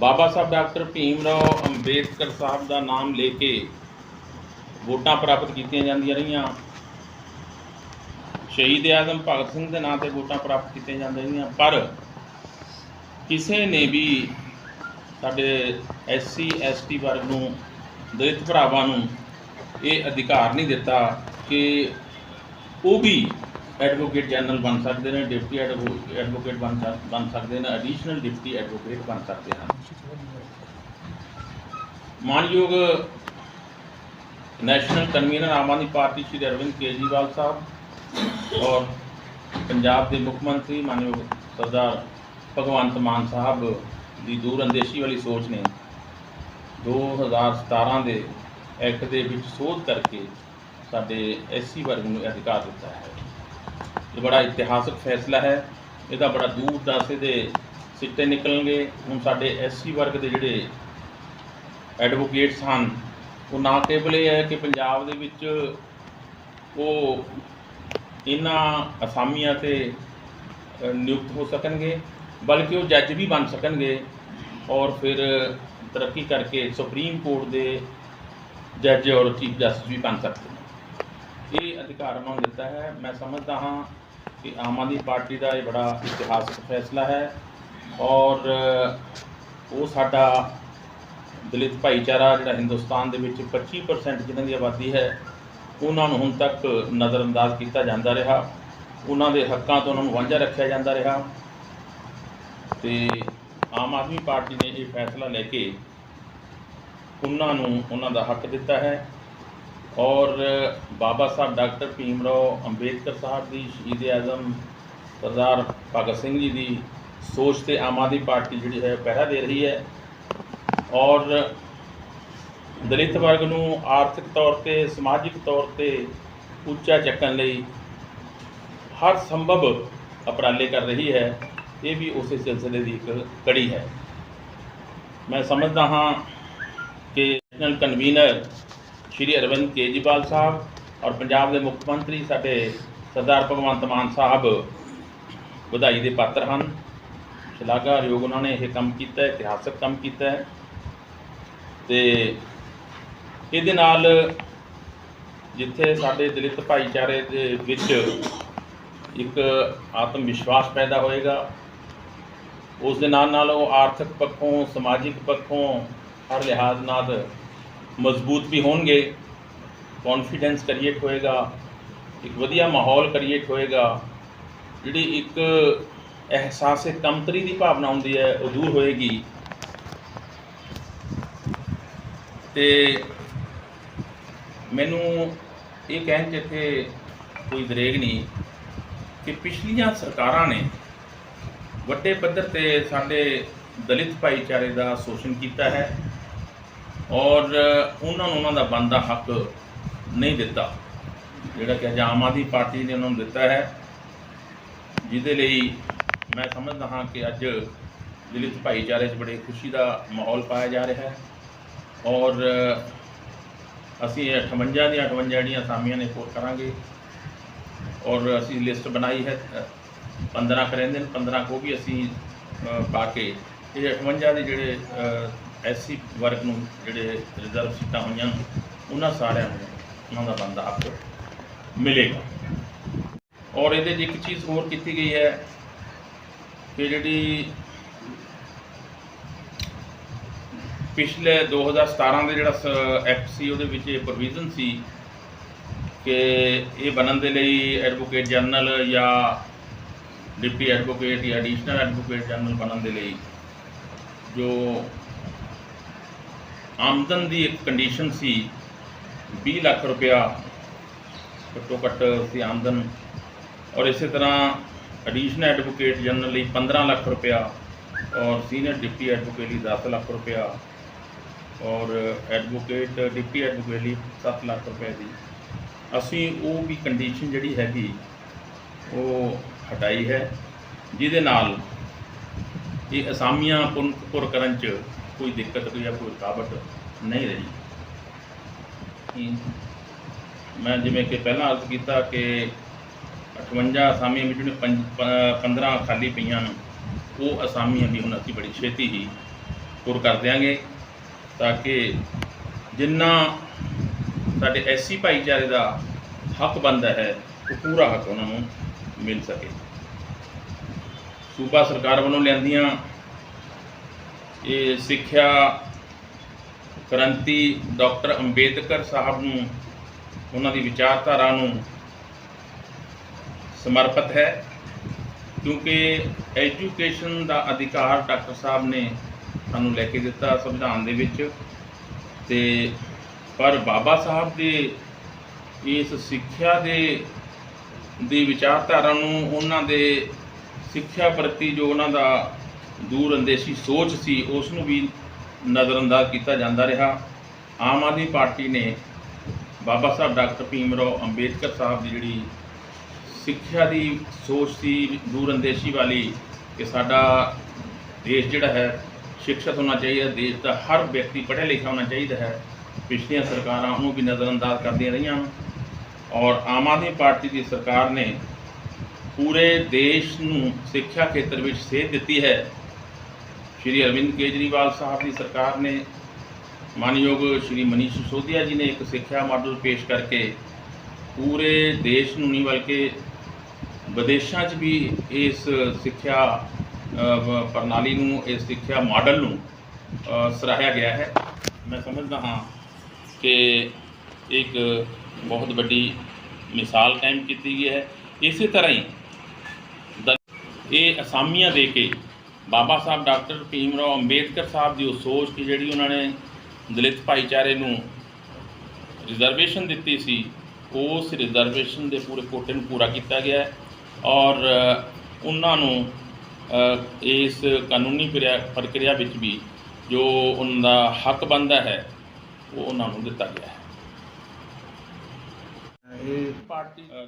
ਬਾਬਾ Sahib doctor Bhim Rao Ambedkar Sahib ਦਾ ਨਾਮ ਲੈ ਕੇ ਵੋਟਾਂ ਪ੍ਰਾਪਤ ਕੀਤੀਆਂ ਜਾਂਦੀਆਂ ਰਹੀਆਂ। ਸ਼ਹੀਦ ਆਜ਼ਮ ਭਗਤ ਸਿੰਘ ਦੇ ਨਾਂ ਤੇ ਵੋਟਾਂ ਪ੍ਰਾਪਤ ਕੀਤੀਆਂ ਜਾਂਦੀਆਂ ਰਹੀਆਂ। ਪਰ ਕਿਸੇ ਨੇ ਵੀ ਸਾਡੇ ਐਸਸੀ ਐਸਟੀ ਵਰਗ ਨੂੰ, ਦਲਿਤ ਭਰਾਵਾਂ ਨੂੰ ਇਹ ਅਧਿਕਾਰ ਨਹੀਂ ਦਿੱਤਾ ਕਿ ਉਹ ਵੀ ਐਡਵੋਕੇਟ ਜਨਰਲ ਬਣ ਸਕਦੇ ਨੇ, ਡਿਪਟੀ ਐਡਵੋਕੇਟ ਬਣ ਸਕ- ਬਣ ਸਕਦੇ ਨੇ ਐਡੀਸ਼ਨਲ ਡਿਪਟੀ ਐਡਵੋਕੇਟ ਬਣ ਸਕਦੇ ਹਨ। ਮਾਨਯੋਗ national convener Aam Aadmi party Shri Arvind Kejriwal Sahib ਔਰ ਪੰਜਾਬ ਦੇ ਮੁੱਖ ਮੰਤਰੀ ਮਾਨਯੋਗ ਸਰਦਾਰ ਭਗਵੰਤ ਮਾਨ ਸਾਹਿਬ ਦੀ ਦੂਰ ਅੰਦੇਸ਼ੀ ਵਾਲੀ ਸੋਚ ਨੇ 2017 ਦੇ ਐਕਟ ਦੇ ਵਿੱਚ ਸੋਧ ਕਰਕੇ ਸਾਡੇ ਐਸਸੀ ਵਰਗ ਨੂੰ ਅਧਿਕਾਰ ਦਿੱਤਾ ਹੈ। ਇਹ ਬੜਾ ਇਤਿਹਾਸਕ ਫੈਸਲਾ ਹੈ। ਇਹਦਾ ਬੜਾ ਦੂਰ ਦਰਾਸੇ ਦੇ ਸਿੱਟੇ ਨਿਕਲਣਗੇ। ਹੁਣ ਸਾਡੇ ਐਸਸੀ ਵਰਗ ਦੇ ਜਿਹੜੇ ਐਡਵੋਕੇਟਸ ਹਨ, ਉਹ ਨਾ ਕੇਵਲ ਇਹ ਹੈ ਕਿ ਪੰਜਾਬ ਦੇ ਵਿੱਚ ਉਹ ਇਹਨਾਂ ਅਸਾਮੀਆਂ ਤੇ ਨਿਯੁਕਤ ਹੋ ਸਕਣਗੇ, ਬਲਕਿ ਉਹ ਜੱਜ ਵੀ ਬਣ ਸਕਣਗੇ ਔਰ ਫਿਰ ਤਰੱਕੀ ਕਰਕੇ ਸੁਪਰੀਮ ਕੋਰਟ ਦੇ ਜੱਜ ਔਰ ਚੀਫ ਜਸਟਿਸ ਵੀ ਬਣ ਸਕਦੇ ਨੇ। ਇਹ ਅਧਿਕਾਰ ਉਹਨਾਂ ਨੂੰ ਦਿੱਤਾ ਹੈ। ਮੈਂ ਸਮਝਦਾ ਹਾਂ ਕਿ ਆਮ ਆਦਮੀ ਪਾਰਟੀ ਦਾ ਇਹ ਬੜਾ ਇਤਿਹਾਸਕ ਫੈਸਲਾ ਹੈ ਔਰ ਉਹ ਸਾਡਾ ਦਲਿਤ ਭਾਈਚਾਰਾ ਜਿਹੜਾ ਹਿੰਦੁਸਤਾਨ ਦੇ ਵਿੱਚ 25% ਜਿਨ੍ਹਾਂ ਦੀ ਆਬਾਦੀ ਹੈ, ਉਹਨਾਂ ਨੂੰ ਹੁਣ ਤੱਕ ਨਜ਼ਰਅੰਦਾਜ਼ ਕੀਤਾ ਜਾਂਦਾ ਰਿਹਾ। ਉਹਨਾਂ ਦੇ ਹੱਕਾਂ ਤੋਂ ਉਹਨਾਂ ਨੂੰ ਵਾਂਝਾ ਰੱਖਿਆ ਜਾਂਦਾ ਰਿਹਾ। ਤੇ ਆਮ ਆਦਮੀ ਪਾਰਟੀ ਨੇ ਇਹ ਫੈਸਲਾ ਲੈ ਕੇ ਉਹਨਾਂ ਨੂੰ ਉਹਨਾਂ ਦਾ ਹੱਕ ਦਿੱਤਾ ਹੈ। ਔਰ ਬਾਬਾ ਸਾਹਿਬ ਡਾਕਟਰ ਭੀਮ ਰਾਓ ਅੰਬੇਦਕਰ ਸਾਹਿਬ ਦੀ ਸ਼ਹੀਦ ਆਜ਼ਮ ਸਰਦਾਰ ਭਗਤ ਸਿੰਘ ਜੀ ਦੀ ਸੋਚ ਤੇ ਆਮ ਆਦਮੀ ਪਾਰਟੀ ਜਿਹੜੀ ਹੈ ਪਹਿਰਾ ਦੇ ਰਹੀ ਹੈ। ਔਰ ਦਲਿਤ ਵਰਗ ਨੂੰ ਆਰਥਿਕ ਤੌਰ ਤੇ, ਸਮਾਜਿਕ ਤੌਰ ਤੇ ਉੱਚਾ ਚੱਕਣ ਲਈ ਹਰ ਸੰਭਵ ਉਪਰਾਲੇ ਕਰ ਰਹੀ ਹੈ। ਇਹ ਵੀ ਉਸੇ ਸਿਲਸਿਲੇ ਦੀ ਇੱਕ ਕੜੀ ਹੈ। ਮੈਂ ਸਮਝਦਾ ਹਾਂ ਕਿ ਨੈਸ਼ਨਲ ਕਨਵੀਨਰ ਸ਼੍ਰੀ ਅਰਵਿੰਦ ਕੇਜਰੀਵਾਲ ਸਾਹਿਬ ਔਰ ਪੰਜਾਬ ਦੇ ਮੁੱਖ ਮੰਤਰੀ ਸਾਡੇ ਸਰਦਾਰ ਭਗਵੰਤ ਮਾਨ ਸਾਹਿਬ ਵਧਾਈ ਦੇ ਪਾਤਰ ਹਨ। ਸ਼ਲਾਘਾਯੋਗ ਉਹਨਾਂ ਨੇ ਇਹ ਕੰਮ ਕੀਤਾ ਹੈ, ਇਤਿਹਾਸਕ ਕੰਮ ਕੀਤਾ ਹੈ। ਤੇ ਇਹਦੇ ਨਾਲ ਜਿੱਥੇ ਸਾਡੇ ਦਲਿਤ ਭਾਈਚਾਰੇ ਦੇ ਵਿੱਚ ਇੱਕ ਆਤਮ ਵਿਸ਼ਵਾਸ ਪੈਦਾ ਹੋਏਗਾ, ਉਸ ਦੇ ਨਾਲ ਨਾਲ ਉਹ ਆਰਥਿਕ ਪੱਖੋਂ, ਸਮਾਜਿਕ ਪੱਖੋਂ ਹਰ ਲਿਹਾਜ਼ ਨਾਲ ਮਜ਼ਬੂਤ ਵੀ ਹੋਣਗੇ ਕੌਨਫੀਡੈਂਸ ਕ੍ਰੀਏਟ ਹੋਏਗਾ, ਇੱਕ ਵਧੀਆ ਮਾਹੌਲ ਕ੍ਰੀਏਟ ਹੋਏਗਾ, ਜਿਹੜੀ ਇੱਕ ਅਹਿਸਾਸ ਕਮਤਰੀ ਦੀ ਭਾਵਨਾ ਹੁੰਦੀ ਹੈ, ਉਹ ਦੂਰ ਹੋਏਗੀ। ਤੇ ਮੈਨੂੰ ਇਹ ਕਹਿਣ 'ਚ ਇੱਥੇ ਕੋਈ ਦਰੇਗ ਨਹੀਂ ਕਿ ਪਿਛਲੀਆਂ ਸਰਕਾਰਾਂ ਨੇ ਵੱਡੇ ਪੱਧਰ ਤੇ ਸਾਡੇ ਦਲਿਤ ਭਾਈਚਾਰੇ ਦਾ ਸ਼ੋਸ਼ਣ ਕੀਤਾ ਹੈ। ਔਰ ਉਹਨਾਂ ਨੂੰ ਉਹਨਾਂ ਦਾ ਬਣਦਾ ਹੱਕ ਨਹੀਂ ਦਿੱਤਾ। ਜਿਹੜਾ ਕਿ ਅੱਜ ਆਮ ਆਦਮੀ ਪਾਰਟੀ ਨੇ ਉਹਨਾਂ ਨੂੰ ਦਿੱਤਾ ਹੈ। ਜਿਹਦੇ ਲਈ ਮੈਂ ਸਮਝਦਾ ਹਾਂ ਕਿ ਅੱਜ ਦਲਿਤ ਭਾਈਚਾਰੇ 'ਚ ਬੜੇ ਖੁਸ਼ੀ ਦਾ ਮਾਹੌਲ ਪਾਇਆ ਜਾ ਰਿਹਾ ਹੈ। ਔਰ ਅਸੀਂ ਇਹ 58 ਦੀਆਂ 58 ਜਿਹੜੀਆਂ ਅਸਾਮੀਆਂ ਨੇ ਕੋਰ ਕਰਾਂਗੇ। ਔਰ ਅਸੀਂ ਲਿਸਟ ਬਣਾਈ ਹੈ ਅ, 15 ਕਰੇਂਦੇ ਨੇ 15 ਕੋ ਵੀ ਅਸੀਂ ਪਾ ਕੇ ਇਹ 58 ਦੇ ਜਿਹੜੇ ਐਸਸੀ ਵਰਗ ਨੂੰ ਜਿਹੜੇ ਰਿਜ਼ਰਵ ਸੀਟਾਂ ਹੋਈਆਂ ਨੇ, ਉਹਨਾਂ ਸਾਰਿਆਂ ਨੂੰ ਉਹਨਾਂ ਦਾ ਬੰਦਾ ਹੱਕ ਮਿਲੇਗਾ। ਔਰ ਇਹਦੇ 'ਚ ਇੱਕ ਚੀਜ਼ ਹੋਰ ਕੀਤੀ ਗਈ ਹੈ ਕਿ ਜਿਹੜੀ ਪਿਛਲੇ 2017 ਦੇ ਜਿਹੜਾ ਐਕਟ ਸੀ ਉਹਦੇ ਵਿੱਚ ਇਹ ਪ੍ਰੋਵੀਜ਼ਨ ਸੀ ਕਿ ਇਹ ਬਣਨ ਦੇ ਲਈ ਐਡਵੋਕੇਟ ਜਨਰਲ ਜਾਂ ਡਿਪਟੀ ਐਡਵੋਕੇਟ ਜਾਂ ਐਡੀਸ਼ਨਲ ਐਡਵੋਕੇਟ ਜਨਰਲ ਬਣਨ ਦੇ ਲਈ ਜੋ ਆਮਦਨ ਦੀ ਇੱਕ ਕੰਡੀਸ਼ਨ ਸੀ 20 ਲੱਖ ਰੁਪਇਆ ਘੱਟੋ ਘੱਟ ਸੀ ਆਮਦਨ। ਔਰ ਇਸੇ ਤਰ੍ਹਾਂ ਐਡੀਸ਼ਨਲ ਐਡਵੋਕੇਟ ਜਨਰਲ ਲਈ 15 ਲੱਖ ਰੁਪਇਆ ਔਰ ਸੀਨੀਅਰ ਡਿਪਟੀ ਐਡਵੋਕੇਟ ਲਈ 10 ਲੱਖ ਰੁਪਇਆ ਔਰ ਐਡਵੋਕੇਟ ਡਿਪਟੀ ਐਡਵੋਕੇਟ ਲਈ 7 ਲੱਖ ਰੁਪਏ ਦੀ। ਅਸੀਂ ਉਹ ਵੀ ਕੰਡੀਸ਼ਨ ਜਿਹੜੀ ਹੈਗੀ, ਉਹ ਹਟਾਈ ਹੈ, ਜਿਹਦੇ ਨਾਲ ਇਹ ਅਸਾਮੀਆਂ ਪੁਨ ਕਰਨ ਚ ਕੋਈ ਦਿੱਕਤ ਕੋਈ ਜਾਂ ਕੋਈ ਰੁਕਾਵਟ ਨਹੀਂ ਰਹੀ। ਮੈਂ ਜਿਵੇਂ ਕਿ ਪਹਿਲਾਂ ਅਰਜ਼ ਕੀਤਾ ਕਿ 58 ਅਸਾਮੀਆਂ ਵਿੱਚ ਜਿਹੜੀਆਂ ਪੰਜ- 15 ਖਾਲੀ ਪਈਆਂ ਨੇ, ਉਹ ਅਸਾਮੀਆਂ ਵੀ ਹੁਣ ਅਸੀਂ ਬੜੀ ਛੇਤੀ ਹੀ ਪੁਰ ਕਰ ਦਿਆਂਗੇ ਤਾਂ ਕਿ ਜਿੰਨਾ ਸਾਡੇ ਐਸੀ ਭਾਈਚਾਰੇ ਦਾ ਹੱਕ ਬਣਦਾ ਹੈ, ਉਹ ਪੂਰਾ ਹੱਕ ਉਹਨਾਂ ਨੂੰ ਮਿਲ ਸਕੇ। ਸੂਬਾ ਸਰਕਾਰ ਵੱਲੋਂ ਲਿਆਂਦੀਆਂ ਇਹ ਸਿੱਖਿਆ ਕ੍ਰਾਂਤੀ ਡਾਕਟਰ ਅੰਬੇਦਕਰ ਸਾਹਿਬ ਨੂੰ, ਉਹਨਾਂ ਦੀ ਵਿਚਾਰਧਾਰਾ ਨੂੰ ਸਮਰਪਿਤ ਹੈ, ਕਿਉਂਕਿ ਐਜੂਕੇਸ਼ਨ ਦਾ ਅਧਿਕਾਰ ਡਾਕਟਰ ਸਾਹਿਬ ਨੇ ਸਾਨੂੰ ਲੈ ਕੇ ਦਿੱਤਾ ਸੰਵਿਧਾਨ ਦੇ ਵਿੱਚ। ਤੇ ਪਰ ਬਾਬਾ ਸਾਹਿਬ ਦੇ ਇਸ ਸਿੱਖਿਆ ਦੇ, ਦੀ ਵਿਚਾਰਧਾਰਾ ਨੂੰ, ਉਹਨਾਂ ਦੇ ਸਿੱਖਿਆ ਪ੍ਰਤੀ ਜੋ ਉਹਨਾਂ ਦਾ ਦੂਰ ਅੰਦੇਸ਼ੀ ਸੋਚ ਸੀ ਉਸ ਨੂੰ ਵੀ ਨਜ਼ਰਅੰਦਾਜ਼ ਕੀਤਾ ਜਾਂਦਾ ਰਿਹਾ। ਆਮ ਆਦਮੀ ਪਾਰਟੀ ਨੇ ਬਾਬਾ ਸਾਹਿਬ ਡਾਕਟਰ ਭੀਮ ਰਾਓ ਅੰਬੇਦਕਰ ਸਾਹਿਬ ਦੀ ਜਿਹੜੀ ਸਿੱਖਿਆ ਦੀ ਸੋਚ ਸੀ, ਦੂਰ ਅੰਦੇਸ਼ੀ ਵਾਲੀ, ਕਿ ਸਾਡਾ ਦੇਸ਼ ਜਿਹੜਾ ਹੈ, ਸਿੱਖਿਅਤ ਹੋਣਾ ਚਾਹੀਦਾ, ਦੇਸ਼ ਦਾ ਹਰ ਵਿਅਕਤੀ ਪੜ੍ਹਿਆ ਲਿਖਿਆ ਹੋਣਾ ਚਾਹੀਦਾ ਹੈ। ਪਿਛਲੀਆਂ ਸਰਕਾਰਾਂ ਉਹਨੂੰ ਵੀ ਨਜ਼ਰਅੰਦਾਜ਼ ਕਰਦੀਆਂ ਰਹੀਆਂ ਔਰ ਆਮ ਆਦਮੀ ਪਾਰਟੀ ਦੀ ਸਰਕਾਰ ਨੇ ਪੂਰੇ ਦੇਸ਼ ਨੂੰ ਸਿੱਖਿਆ ਖੇਤਰ ਵਿੱਚ ਸੇਧ ਦਿੱਤੀ ਹੈ। ਸ਼੍ਰੀ ਅਰਵਿੰਦ ਕੇਜਰੀਵਾਲ ਸਾਹਿਬ ਦੀ ਸਰਕਾਰ ਨੇ ਮਾਨਯੋਗ ਸ਼੍ਰੀ ਮਨੀਸ਼ ਸਿਸੋਦੀਆ ਜੀ ਨੇ ਇੱਕ ਸਿੱਖਿਆ ਮਾਡਲ ਪੇਸ਼ ਕਰਕੇ ਪੂਰੇ ਦੇਸ਼ ਨੂੰ ਨਹੀਂ ਬਲਕਿ ਵਿਦੇਸ਼ਾਂ 'ਚ ਵੀ ਇਸ ਸਿੱਖਿਆ ਪ੍ਰਣਾਲੀ ਨੂੰ, ਇਸ ਸਿੱਖਿਆ ਮਾਡਲ ਨੂੰ ਸਰਾਹਿਆ ਗਿਆ ਹੈ। ਮੈਂ ਸਮਝਦਾ ਹਾਂ ਕਿ ਇੱਕ ਬਹੁਤ ਵੱਡੀ ਮਿਸਾਲ ਕਾਇਮ ਕੀਤੀ ਗਈ ਹੈ। ਇਸੇ ਤਰ੍ਹਾਂ ਹੀ ਇਹ ਅਸਾਮੀਆਂ ਦੇ ਕੇ ਬਾਬਾ ਸਾਹਿਬ ਡਾਕਟਰ ਭੀਮ ਰਾਓ ਅੰਬੇਦਕਰ ਸਾਹਿਬ ਦੀ ਉਹ ਸੋਚ ਕਿ ਜਿਹੜੀ ਉਹਨਾਂ ਨੇ ਦਲਿਤ ਭਾਈਚਾਰੇ ਨੂੰ ਰਿਜ਼ਰਵੇਸ਼ਨ ਦਿੱਤੀ ਸੀ, ਉਸ ਰਿਜ਼ਰਵੇਸ਼ਨ ਦੇ ਪੂਰੇ ਕੋਟੇ ਨੂੰ ਪੂਰਾ ਕੀਤਾ ਗਿਆ ਹੈ ਔਰ ਉਹਨਾਂ ਨੂੰ ਇਸ ਕਾਨੂੰਨੀ ਪ੍ਰਕਿਰਿਆ ਵਿੱਚ ਵੀ ਜੋ ਉਹਨਾਂ ਦਾ ਹੱਕ ਬਣਦਾ ਹੈ, ਉਹ ਉਹਨਾਂ ਨੂੰ ਦਿੱਤਾ ਗਿਆ ਹੈ। ਇਹ ਪਾਰਟੀ